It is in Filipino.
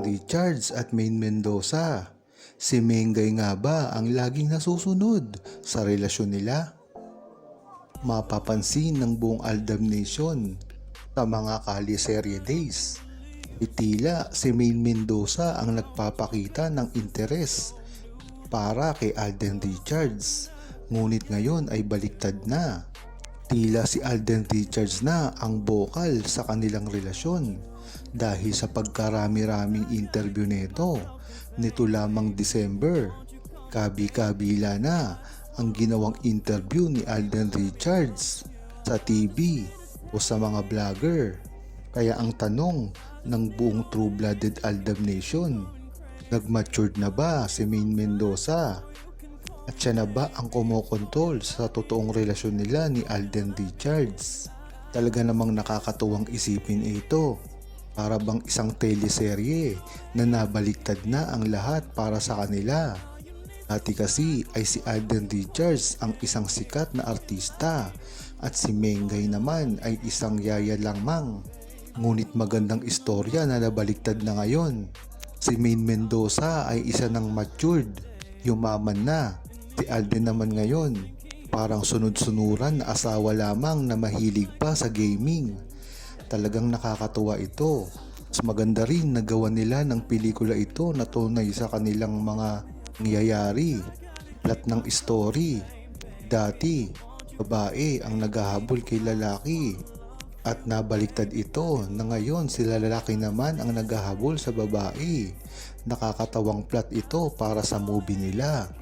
Richards at Main Mendoza. Si Mengay nga ba ang laging nasusunod sa relasyon nila? Mapapansin ng buong Aldam Nation sa mga kaliserye days. Itila si Main Mendoza ang nagpapakita ng interes para kay Alden Richards. Ngunit ngayon ay baliktad na. Tila si Alden Richards na ang bokal sa kanilang relasyon dahil sa pagkarami-raming interview nito nito lamang December. Kabi-kabila na ang ginawang interview ni Alden Richards sa TV o sa mga vlogger. Kaya ang tanong ng buong true-blooded Aldam Nation, nag-matured na ba si Main Mendoza? At siya na ba ang kumokontrol sa totoong relasyon nila ni Alden Richards? Talaga namang nakakatuwang isipin ito. Para bang isang teleserye na nabaliktad na ang lahat para sa kanila. Dati kasi ay si Alden Richards ang isang sikat na artista at si Mengay naman ay isang yaya lamang. Ngunit magandang istorya na nabaliktad na ngayon. Si Main Mendoza ay isa ng matured, yumaman na. Si Alden naman ngayon, parang sunod-sunuran na asawa lamang na mahilig pa sa gaming. Talagang nakakatuwa ito. Mas maganda rin na gawa nila ng pelikula ito na tunay sa kanilang mga nangyayari. Plot ng story. Dati, babae ang naghahabol kay lalaki. At nabaliktad ito na ngayon sila lalaki naman ang naghahabol sa babae. Nakakatawang plot ito para sa movie nila.